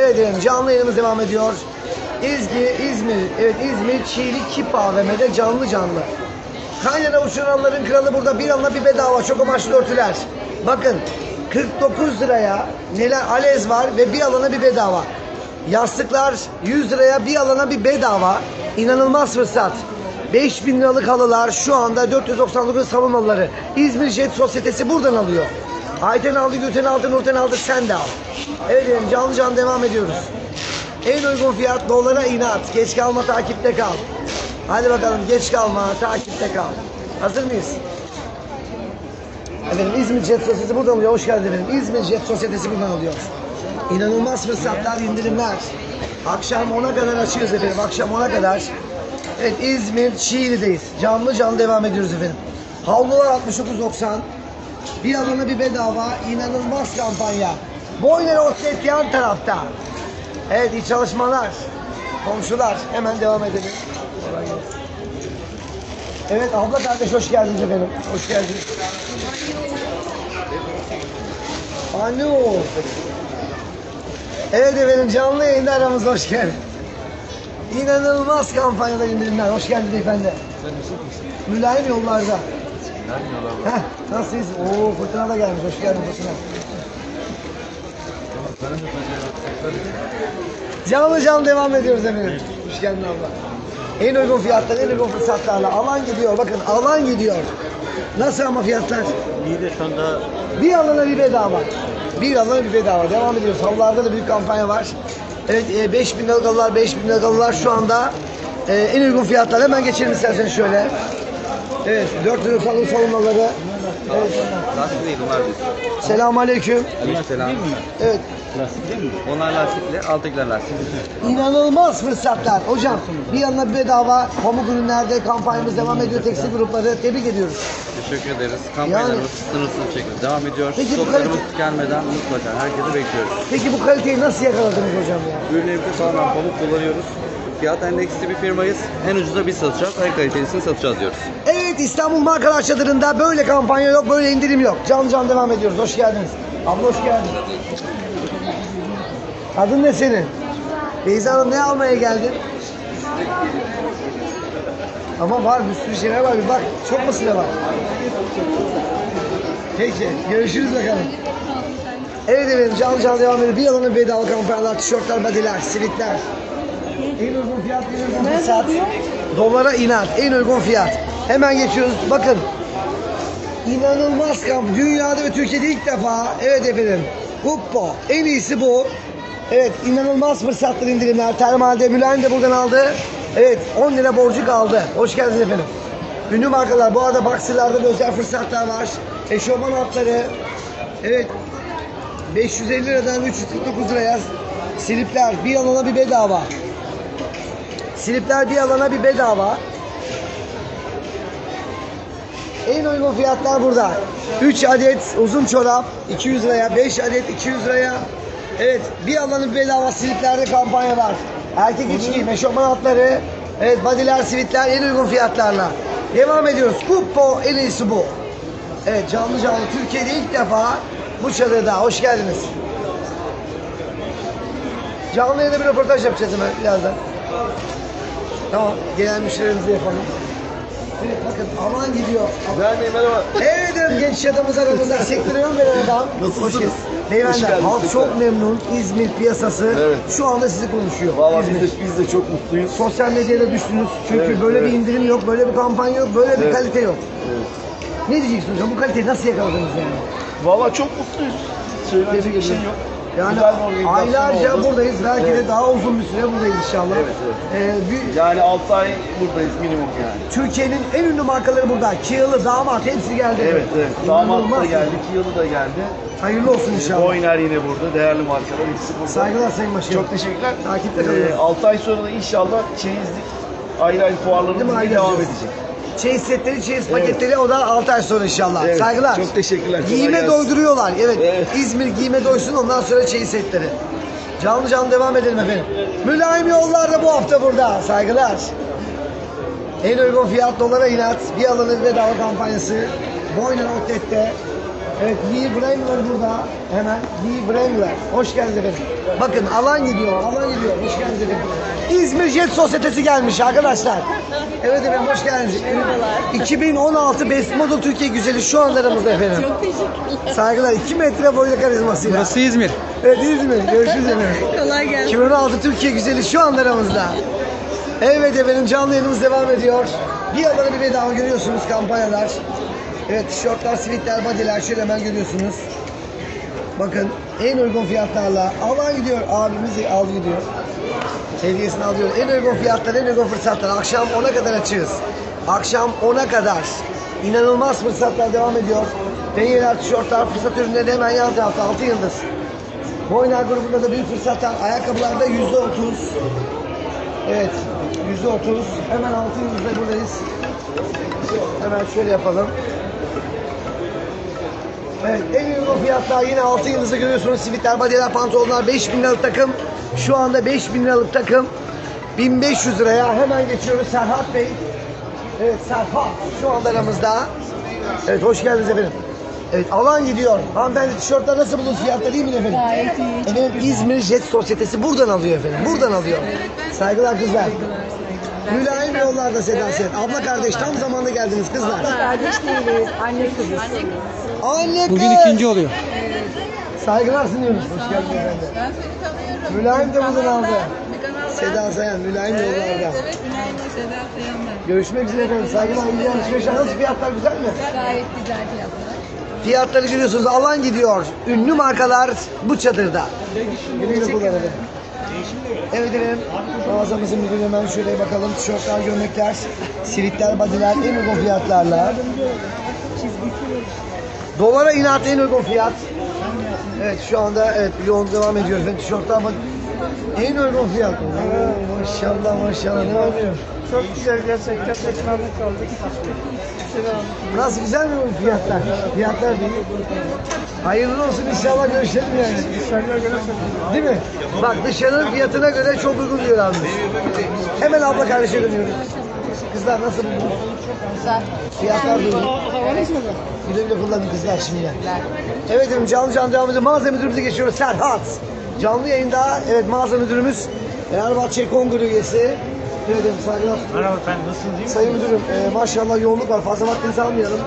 Evet efendim canlı yayınımız devam ediyor. İzmir, İzmir, evet İzmir Çiğli Kip AVM'de canlı canlı. Kaynana uçuranların kralı burada bir anla bir bedava çok amaçlı örtüler. Bakın 49 liraya neler alez var ve bir alana bir bedava. Yastıklar 100 liraya bir alana bir bedava. İnanılmaz fırsat. 5000 liralık halılar şu anda 499 salon halıları. İzmir Jet Sosyetesi buradan alıyor. Ayten aldı, Gülten aldı, Nurten aldı, sen de al. Evet efendim, canlı canlı devam ediyoruz. En uygun fiyat dolara inat. Geç kalma takipte kal. Hadi bakalım geç kalma takipte kal. Hazır mıyız? Efendim İzmir Jet Sosyetesi buradan alıyor. Hoş geldiniz efendim. İzmir Jet Sosyetesi buradan alıyor. İnanılmaz fırsatlar, indirimler. Akşam 10'a kadar açıyoruz efendim. Akşam 10'a kadar. Evet İzmir Çiğli'deyiz. Canlı canlı devam ediyoruz efendim. Havlular 69.90. Bir alana bir bedava. İnanılmaz kampanya. Boyner Outlet yan tarafta. Evet iyi çalışmalar. Komşular hemen devam edelim. Evet abla kardeş hoş geldiniz efendim. Hoş geldiniz. Alo. Evet efendim canlı yayında aramızda hoş geldin. İnanılmaz kampanyada indirimler. Hoş geldin beyefendi. Mülayim yollarda. Heh, nasılsınız? Oo fırtına da gelmiş. Hoş geldin fırtına. Canlı canlı devam ediyoruz efendim. Hoş geldin abla. En uygun fiyatlar, en uygun fırsatlarla alan gidiyor. Bakın alan gidiyor. Nasıl ama fiyatlar? İyi de şu anda Bir alana bir bedava. Bir alana bir bedava. Devam ediyoruz. Halılarda da büyük kampanya var. Evet e, 5000 liralık halılar, 5000 liralık halılar şu anda e, en uygun fiyatlar. Hemen geçelim isterseniz şöyle. Evet, 4 liralık halı savunmaları. Evet. lastik değil bunlar düz. Selamun aleyküm. Aleykümselam. Evet, Onlar lastikli, alttakiler lastik. İnanılmaz fırsatlar. Hocam bir yanına bir bedava pamuk ürünlerde kampanyamız devam ediyor. Tekstil grupları tebrik ediyoruz. Teşekkür ederiz. Kampanyalarımız Yani- sınırsız şekilde devam ediyor. Peki bu Stoklarımız kalite- tükenmeden mutlaka herkese bekliyoruz. Peki bu kaliteyi nasıl yakaladınız hocam ya? Ürünlerimizi tamamen pamuk kullanıyoruz. Fiyat endeksli bir firmayız. En ucuza biz satacağız, en kalitelisini satacağız diyoruz. Evet İstanbul Markalar Çadırı'nda böyle kampanya yok, böyle indirim yok. Can can devam ediyoruz. Hoş geldiniz. Abla hoş geldin. Adın ne senin? Beyza Hanım ne almaya geldin? Ama var bir sürü şeyler var. Bir bak çok mu sıra var? Peki görüşürüz bakalım. Evet efendim canlı canlı devam ediyor. Bir alana bedava kampanyalar, tişörtler, badiler, sivitler. En uygun fiyat, en uygun fırsat. Dolara inat, en uygun fiyat. Hemen geçiyoruz. Bakın. İnanılmaz kamp. Dünyada ve Türkiye'de ilk defa. Evet efendim. Huppo. En iyisi bu. Evet inanılmaz fırsatlar indirimler. Termalde Mülayim de buradan aldı. Evet 10 lira borcu kaldı. Hoş geldiniz efendim. Ünlü markalar. Bu arada Boxer'larda da özel fırsatlar var. Eşofman altları. Evet 550 liradan 349 liraya slipler bir alana bir bedava. Slipler bir alana bir bedava. En uygun fiyatlar burada. 3 adet uzun çorap 200 liraya, 5 adet 200 liraya. Evet, bir alanı bedava sliplerde kampanya var. Erkek iç giyim, eşofman altları, evet bodyler, sivitler en uygun fiyatlarla. Devam ediyoruz. Kuppo en iyisi bu. Evet, canlı canlı Türkiye'de ilk defa bu çadırda. Hoş geldiniz. Canlı yayında bir röportaj yapacağız hemen birazdan. Tamam, gelen müşterilerimizi yapalım. Bakın aman gidiyor. Güzel Bey merhaba. Evet evet, genç adamız aramızda ön veren adam. Nasılsınız? Hoş geldiniz. Hoş Beyefendi geldiniz halk tekrar. çok memnun. İzmir piyasası Evet. şu anda sizi konuşuyor. Valla İzmir. biz de, biz de çok mutluyuz. Sosyal medyada düştünüz. Çünkü Evet, böyle evet. bir indirim yok, böyle bir kampanya yok, böyle bir Evet. kalite yok. Evet. Ne diyeceksiniz hocam? Bu kaliteyi nasıl yakaladınız yani? Valla çok mutluyuz. Söylenecek bir şey yok. Yani Güzel bir organizasyon aylarca oldu. buradayız. Belki de Evet. daha uzun bir süre buradayız inşallah. Evet, evet. Ee, bir- Yani 6 ay buradayız minimum yani. Türkiye'nin en ünlü markaları burada. Kığılı, damat hepsi geldi. Evet evet. Damat da İnanılmaz. geldi, yılı da geldi. Hayırlı olsun inşallah. Boyner yine burada. Değerli markalar hepsi burada. Saygılar Sayın Başkanım. Çok teşekkürler. Takipte kalın. 6 ay sonra da inşallah çeyizlik ayrı ayrı Değil mi? fuarlarımız Ayrı devam yapacağız. edecek. Çeyiz setleri, çeyiz Evet. paketleri o da 6 ay sonra inşallah. Evet, Saygılar. çok teşekkürler, Giyime doyduruyorlar. Evet. Evet. İzmir giyime doysun ondan sonra çeyiz setleri. Canlı canlı devam edelim efendim. Mülayim yollar da bu hafta burada. Saygılar. En uygun fiyat dolara inat. Bir alanı bedava kampanyası. Boyner Outlet'te. Evet Lee Wrangler burada. Hemen Lee Wrangler. Hoş geldiniz efendim. Bakın alan gidiyor, alan gidiyor. Hoş geldiniz efendim. İzmir Jet Sosyetesi gelmiş arkadaşlar. Evet efendim hoş geldiniz. 2016 Best Model Türkiye Güzeli şu anda aramızda efendim. Çok teşekkürler. Saygılar 2 metre boyunda karizmasıyla. Burası İzmir. Evet İzmir. Görüşürüz efendim. Kolay gelsin. 2016 Türkiye Güzeli şu anda aramızda. Evet efendim canlı yayınımız devam ediyor. Bir alana bir bedava görüyorsunuz kampanyalar. Evet tişörtler, sivitler, bodyler şöyle hemen görüyorsunuz. Bakın en uygun fiyatlarla alan gidiyor abimiz aldı gidiyor. Seviyesini alıyor. En uygun fiyatlar, en uygun fırsatlar. Akşam 10'a kadar açığız. Akşam 10'a kadar. İnanılmaz fırsatlar devam ediyor. Penyeler, tişörtler, fırsat ürünleri hemen yan tarafta 6 yıldız. Boynar grubunda da büyük fırsatlar. Ayakkabılarda yüzde otuz. Evet, yüzde otuz. Hemen altı yıldızda buradayız. Hemen şöyle yapalım. Evet, en uygun fiyatlar yine altı yıldızda görüyorsunuz. Sivitler, badyeler, pantolonlar 5000 liralık takım. Şu anda 5000 liralık takım. 1500 liraya hemen geçiyoruz Serhat Bey. Evet Serhat şu anda aramızda. Evet hoş geldiniz efendim. Evet alan gidiyor. Hanımefendi tişörtler nasıl buldunuz fiyatları iyi mi efendim? Gayet iyi. Efendim İzmir Jet Sosyetesi buradan alıyor efendim. Buradan alıyor. Saygılar kızlar. Mülayim yollarda Seda Sen. Abla kardeş tam zamanında geldiniz kızlar. Kardeş değiliz. Anne kızız. Anne kız. Bugün ikinci oluyor. Saygılar sunuyoruz. Hoş geldiniz efendim. Ben seni tanıyorum. Mülayim de buradan aldı. Seda Sayan, Mülayim yollarda. Evet, Mülayim ve Seda Sayanlar. Görüşmek üzere efendim. Saygılar, iyi alışverişler. Nasıl fiyatlar güzel mi? Gayet güzel fiyatlar. Fiyatları görüyorsunuz alan gidiyor. Ünlü markalar bu çadırda. Güle güle kullanın. Evet efendim. Mağazamızın müdürü hemen şöyle bakalım. Tişörtler, gömlekler, sivitler, badiler en uygun fiyatlarla. Dolara inat en uygun fiyat. Evet şu anda evet yoğun devam ediyor efendim. Tişörtler bak. En uygun fiyat. Maşallah maşallah ne oluyor? Çok güzel gerçekten. Güzel aldık. Nasıl güzel mi bu fiyatlar? Fiyatlar değil. Hayırlı olsun inşallah görüşelim yani. Dışarıya göre çok Değil mi? Bak dışarının fiyatına göre çok uygun diyor abi. Hemen abla kardeşe dönüyoruz. Kızlar nasıl buldunuz? Güzel. Fiyatlar da uygun. Havanız mı? Güle güle kullanın kızlar şimdi. Evet efendim canlı canlı devam ediyor. Mağaza müdürümüze geçiyoruz. Serhat. Canlı yayında evet mağaza müdürümüz Fenerbahçe Kongre üyesi. Evet efendim saygılar. Merhaba efendim nasılsınız? iyi Sayın müdürüm e, maşallah yoğunluk var. Fazla vaktinizi almayalım.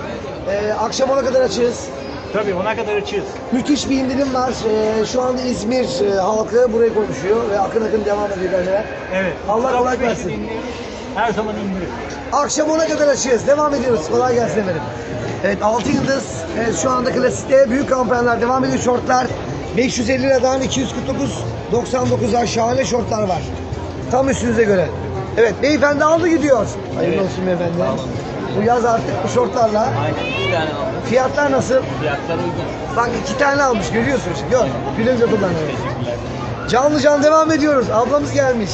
E, akşam ona kadar açığız. Tabii ona kadar açığız. Müthiş bir indirim var. Ee, şu anda İzmir e, halkı buraya konuşuyor ve akın akın devam ediyor bence. Evet. Allah kolay versin. Her zaman indirim. Akşam 10'a kadar açığız. Devam ediyoruz. Kolay gelsin efendim. Evet 6 yıldız. Evet, şu anda klasikte büyük kampanyalar devam ediyor. Şortlar 550 liradan 249 99'a şahane şortlar var. Tam üstünüze göre. Evet beyefendi aldı gidiyor. Hayırlı olsun beyefendi. Bu yaz artık bu şortlarla. Aynen iki tane aldım. Fiyatlar nasıl? Fiyatlar uygun. Bak iki tane almış görüyorsun şimdi. Gör. Güle güle kullan. Canlı canlı devam ediyoruz. Ablamız gelmiş.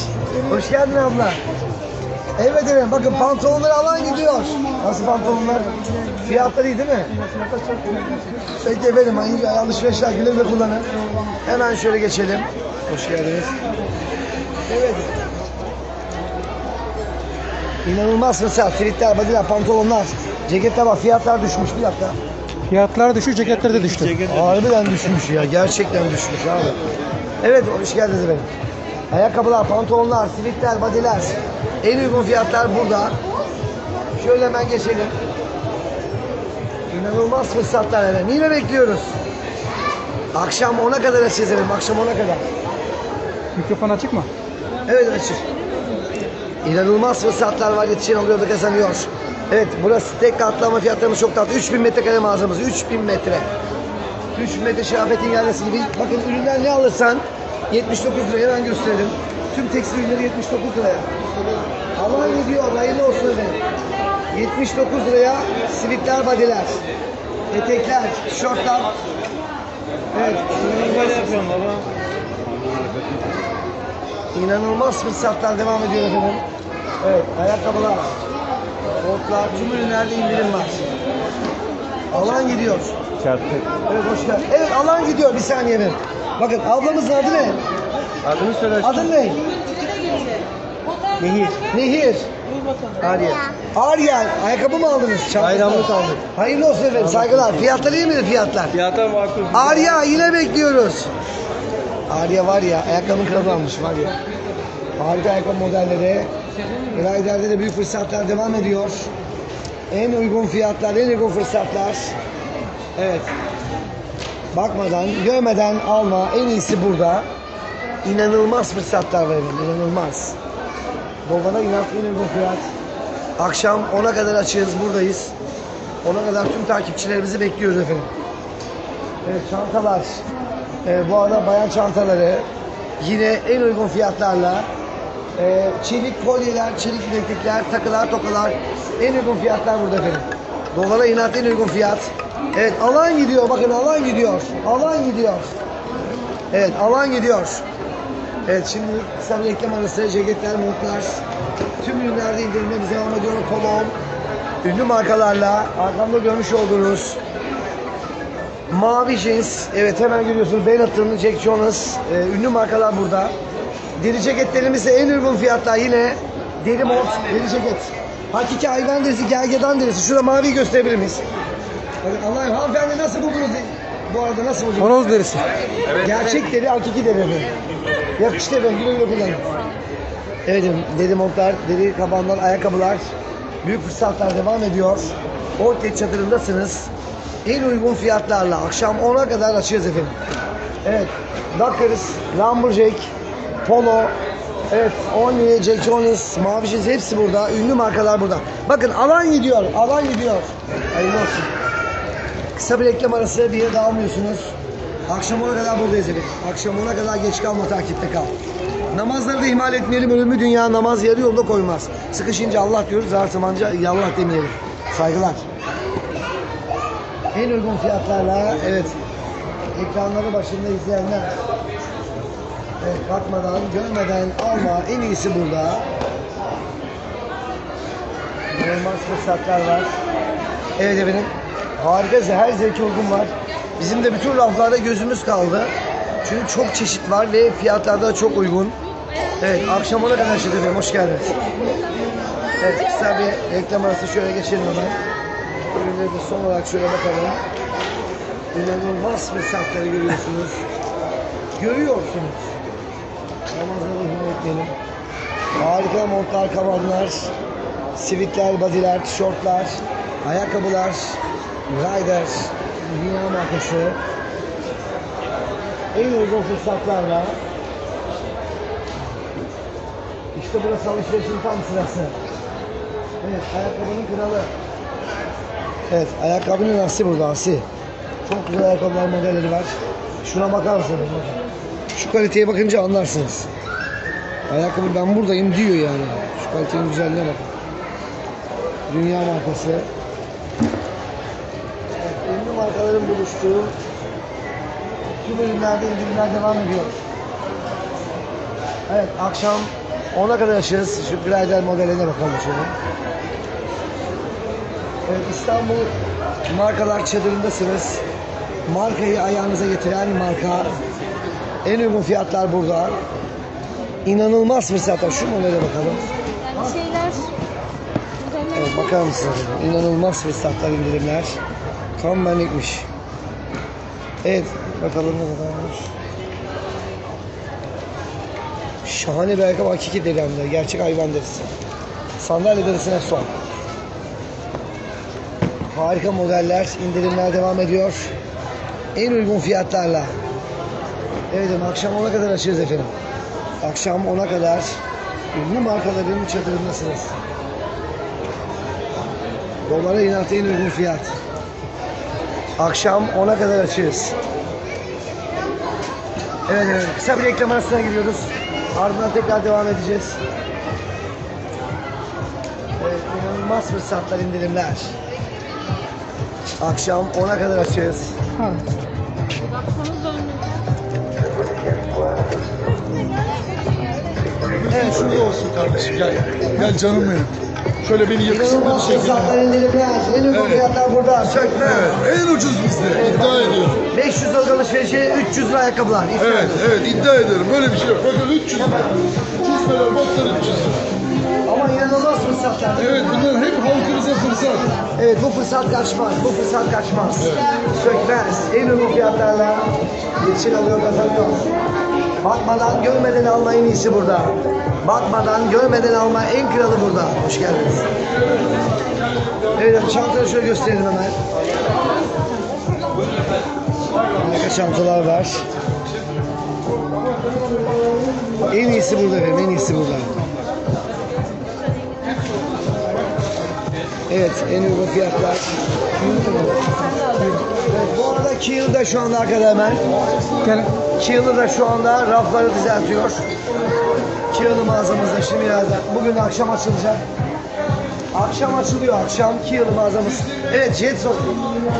Hoş geldin abla. Evet efendim bakın pantolonları alan gidiyor. Nasıl pantolonlar? Fiyatları iyi değil mi? Peki efendim alışverişler güle güle kullanın. Hemen şöyle geçelim. Hoş geldiniz. Evet. İnanılmaz fırsat. Filitler, badiler, pantolonlar. Ceketler bak fiyatlar düşmüş bir dakika. Fiyatlar düşüyor, ceketler de düştü. Harbiden düşmüş ya. Gerçekten düşmüş abi. Evet hoş geldiniz efendim. Ayakkabılar, pantolonlar, sivitler, badiler. En uygun fiyatlar burada. Şöyle hemen geçelim. İnanılmaz fırsatlar efendim. Yine bekliyoruz. Akşam 10'a kadar açacağız efendim. Akşam 10'a kadar. Mikrofon açık mı? Evet açık. İnanılmaz fırsatlar var. Yetişen alıyor da kazanıyor. Evet burası tek katlama fiyatlarımız çok tatlı. 3000 metrekare mağazamız. 3000 metre. 3000 metre şerafetin yerlisi gibi. Bakın ürünler ne alırsan 79 liraya hemen gösterelim. Tüm tekstil ürünleri 79 liraya. Aman gidiyor. Hayırlı olsun efendim. 79 liraya sivitler, badiler, etekler, tişörtler. Evet. Yapıyorum baba. İnanılmaz fırsatlar devam ediyor efendim. Evet, ayakkabılar, botlar, tüm ürünlerde indirim var. Alan gidiyor. Çarptı. Evet, hoş geldin. Evet, alan gidiyor. Bir saniye efendim. Bakın, ablamızın adı ne? Adını söyle. Adın ne? Nehir. Nehir. Arya. Arya. Ayakkabı mı aldınız? Çantası. Bayramlık aldık. Hayırlı olsun efendim. Saygılar. Fiyatlar iyi midir fiyatlar? Fiyatlar makul. Arya yine bekliyoruz. Arya var ya ayakkabının kralı almış var ya. Harika ayakkabı modelleri. Rider'de de büyük fırsatlar devam ediyor. En uygun fiyatlar, en uygun fırsatlar. Evet. Bakmadan, görmeden alma. En iyisi burada. İnanılmaz fırsatlar efendim. İnanılmaz. Dolmada inat en uygun fiyat. Akşam 10'a kadar açığız. Buradayız. 10'a kadar tüm takipçilerimizi bekliyoruz efendim. Evet çantalar. Ee, bu arada bayan çantaları yine en uygun fiyatlarla ee, çelik kolyeler, çelik bileklikler, takılar, tokalar en uygun fiyatlar burada efendim. Dolara inat en uygun fiyat. Evet alan gidiyor bakın alan gidiyor. Alan gidiyor. Evet alan gidiyor. Evet şimdi kısa bir reklam arası ceketler, montlar. Tüm ürünlerde indirimlerimiz devam ediyor. Kolon. Ünlü markalarla arkamda görmüş olduğunuz Mavi jeans. Evet hemen görüyorsunuz. Benetton, Jack Jonas. e, ünlü markalar burada. Deri ceketlerimiz de en uygun fiyatlar yine. Deri mont, deri ceket. Hakiki hayvan derisi, gergedan derisi. Şurada maviyi gösterebilir miyiz? Bakın Allah'ım hanımefendi nasıl buldunuz? Bu arada nasıl buldunuz? Horoz derisi. Gerçek deri, hakiki deri efendim. Yakıştı efendim, güle güle kullanın. Evet efendim, deri montlar, deri kabanlar, ayakkabılar. Büyük fırsatlar devam ediyor. Ortaya çadırındasınız. En uygun fiyatlarla akşam 10'a kadar açıyoruz efendim. Evet, Dockers, Lumberjack, Polo, evet, Only, Jack Jones, Mavi Jeans hepsi burada. Ünlü markalar burada. Bakın alan gidiyor, alan gidiyor. Hayırlı olsun. Kısa bir reklam arası bir yere dağılmıyorsunuz. Akşam 10'a kadar buradayız efendim. Akşam 10'a kadar geç kalma takipte kal. Namazları da ihmal etmeyelim. Ölümü dünya namaz yarı yolda koymaz. Sıkışınca Allah diyoruz. Zartımanca yallah demeyelim. Saygılar. En uygun fiyatlarla evet ekranları başında izleyenler evet, bakmadan görmeden alma en iyisi burada. İnanılmaz fırsatlar var. Evet efendim. Harika her zevke uygun var. Bizim de bütün raflarda gözümüz kaldı. Çünkü çok çeşit var ve fiyatlar da çok uygun. Evet akşam ona kadar şimdi hoş geldiniz. Evet kısa bir reklam arası şöyle geçelim hemen. Ürünleri de son olarak şöyle bakalım. İnanılmaz fırsatları görüyorsunuz. Görüyorsunuz. Namazları ihmal etmeyelim. Harika montlar, kabanlar, sivitler, badiler, tişörtler, ayakkabılar, rider, dünya markası. En uygun fırsatlarla işte burası alışverişin tam sırası. Evet, ayakkabının kralı. Evet, ayakkabının asi burada, asi. Çok güzel ayakkabılar modelleri var. Şuna bakar mısınız? Şu kaliteye bakınca anlarsınız. Ayakkabı ben buradayım diyor yani. Şu kalitenin güzelliğine bakın. Dünya markası. Evet, ünlü markaların buluştuğu tüm ürünlerde indirimler devam ediyor. Evet, akşam 10'a kadar açığız. Şu Gradel modeline bakalım şöyle. Evet, İstanbul markalar çadırındasınız. Markayı ayağınıza getiren marka. En uygun fiyatlar burada. İnanılmaz fırsatlar. Şu modele bakalım. Yani şeyler Evet, bakar mısınız? İnanılmaz fırsatlar, indirimler. Tam benlikmiş. Evet, bakalım ne kadarmış. Şahane bir ayakkabı hakiki deri hem de. Gerçek hayvan derisi. Sandalye derisine son. Harika modeller, indirimler devam ediyor. En uygun fiyatlarla. Evet efendim, akşam 10'a kadar açıyoruz efendim. Akşam 10'a kadar ünlü markaların çadırındasınız. Dolara inat en uygun fiyat. Akşam 10'a kadar açığız. Evet evet. Kısa bir reklam arasına giriyoruz. Ardından tekrar devam edeceğiz. Evet, inanılmaz fırsatlar, indirimler. Akşam 10'a kadar baksanız dönmüyor. Evet, Şurada olsun kardeşim gel. Gel canım benim. Şöyle beni yakışıklı bir İnanılmaz şekilde. fırsatlar. En uygun Evet. fiyatlar burada. Evet, en ucuz bizde. İddia ediyorum. 500 lira alışverişe 300 lira ayakkabılar. Evet, evet iddia ederim. Böyle bir şey yok. Bakın 300 lira. Çizmeler, botlar 300 lira. Ama inanılmaz fırsatlar. Evet bunlar hep halkımıza fırsat. Evet bu fırsat kaçmaz. Bu fırsat kaçmaz. Sökmez. En uygun fiyatlarla geçin alıyor kazanıyor. Bakmadan görmeden alma en iyisi burada. Bakmadan görmeden alma en kralı burada. Hoş geldiniz. Evet çantaları şöyle gösterelim hemen. Harika çantalar var. En iyisi burada efendim, en iyisi burada. Evet, en uygun fiyatlar. Evet, bu arada Kiel da şu anda arkada hemen. Kiel'ı da şu anda rafları düzeltiyor. Kiel'ı mağazamızda şimdi birazdan. Bugün akşam açılacak. Akşam açılıyor akşam Kiel'ı mağazamız. Evet Jetson.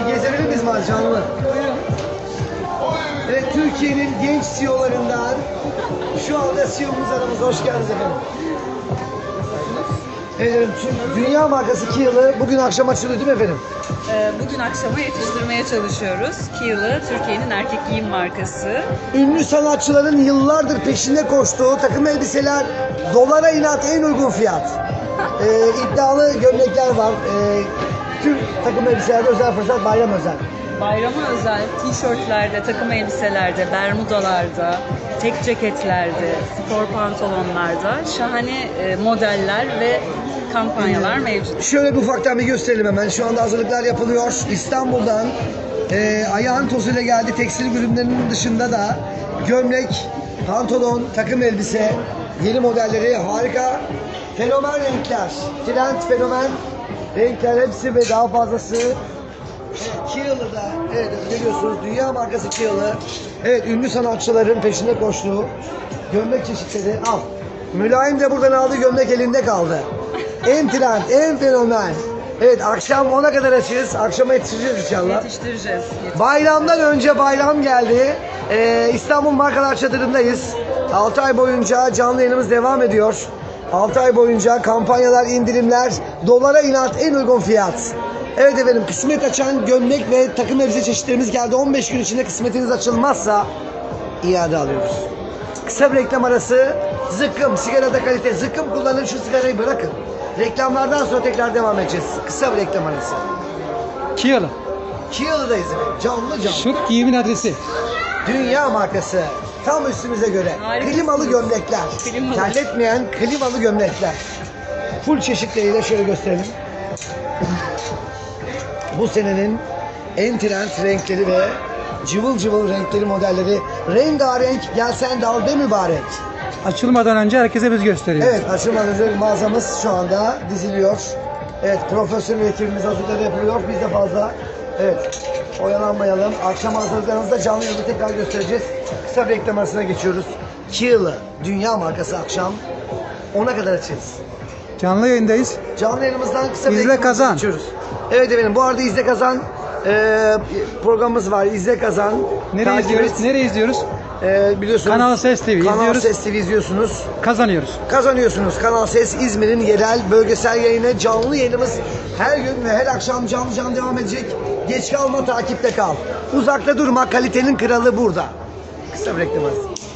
Bir gezebilir miyiz canlı? Evet Türkiye'nin genç CEO'larından şu anda CEO'muz aramızda. Hoş geldiniz efendim. Evet, dünya markası Kiel'ı bugün akşam açılıyor değil mi efendim? Ee, Bugün akşama yetiştirmeye çalışıyoruz. Kiyalı Türkiye'nin erkek giyim markası. Ünlü sanatçıların yıllardır peşinde koştuğu takım elbiseler dolara inat en uygun fiyat. Ee, iddialı gömlekler var. Ee, tüm takım elbiselerde özel fırsat bayram özel. Bayrama özel tişörtlerde, takım elbiselerde, bermudalarda, tek ceketlerde, spor pantolonlarda şahane e, modeller ve kampanyalar mevcut. Şöyle bir ufaktan bir gösterelim hemen. Şu anda hazırlıklar yapılıyor. İstanbul'dan e, ayağın tozuyla geldi. Tekstil ürünlerinin dışında da gömlek, pantolon, takım elbise, yeni modelleri harika. Fenomen renkler, trend fenomen renkler hepsi ve daha fazlası. Kiyalı da evet görüyorsunuz dünya markası Kiyalı. Evet ünlü sanatçıların peşinde koştuğu gömlek çeşitleri al. Mülayim de buradan aldığı gömlek elinde kaldı. En trend, en fenomen. Evet akşam 10'a kadar açığız. Akşama yetişeceğiz inşallah. Yetiştireceğiz. Bayramdan önce bayram geldi. Ee, İstanbul Markalar Çadırı'ndayız. 6 ay boyunca canlı yayınımız devam ediyor. 6 ay boyunca kampanyalar, indirimler, dolara inat en uygun fiyat. Evet efendim kısmet açan gömlek ve takım elbise çeşitlerimiz geldi. 15 gün içinde kısmetiniz açılmazsa iade alıyoruz. Kısa bir reklam arası. Zıkkım, sigarada kalite. Zıkkım kullanın şu sigarayı bırakın. Reklamlardan sonra tekrar devam edeceğiz. Kısa bir reklam arası. Kiyalı. Kiyalı'dayız efendim. Canlı canlı. Şık giyimin adresi. Dünya markası. Tam üstümüze göre. Klimalı gömlekler. Klimalı. Terletmeyen klimalı gömlekler. Full çeşitleriyle şöyle gösterelim. Bu senenin en trend renkleri ve cıvıl cıvıl renkleri modelleri. Rengarenk gelsen de al be mübarek. Açılmadan önce herkese biz gösteriyoruz. Evet açılmadan önce mağazamız şu anda diziliyor. Evet profesyonel ekibimiz hazırlıkları yapılıyor. Biz de fazla evet oyalanmayalım. Akşam hazırlıklarımızda canlı yayında tekrar göstereceğiz. Kısa bir reklam arasına geçiyoruz. Kiyalı dünya markası akşam 10'a kadar açığız. Canlı yayındayız. Canlı yayınımızdan kısa bir İzle Kazan. geçiyoruz. Evet efendim bu arada İzle Kazan e, programımız var. İzle Kazan. Nereye Takip izliyoruz? et. Nereye izliyoruz? E, biliyorsunuz. Kanal Ses TV Kanal izliyoruz. Ses TV izliyorsunuz. Kazanıyoruz. kazanıyorsunuz. Kanal Ses İzmir'in yerel bölgesel yayını canlı yayınımız her gün ve her akşam canlı canlı devam edecek. Geç kalma takipte kal. Uzakta durma kalitenin kralı burada. Kısa bir reklam arası.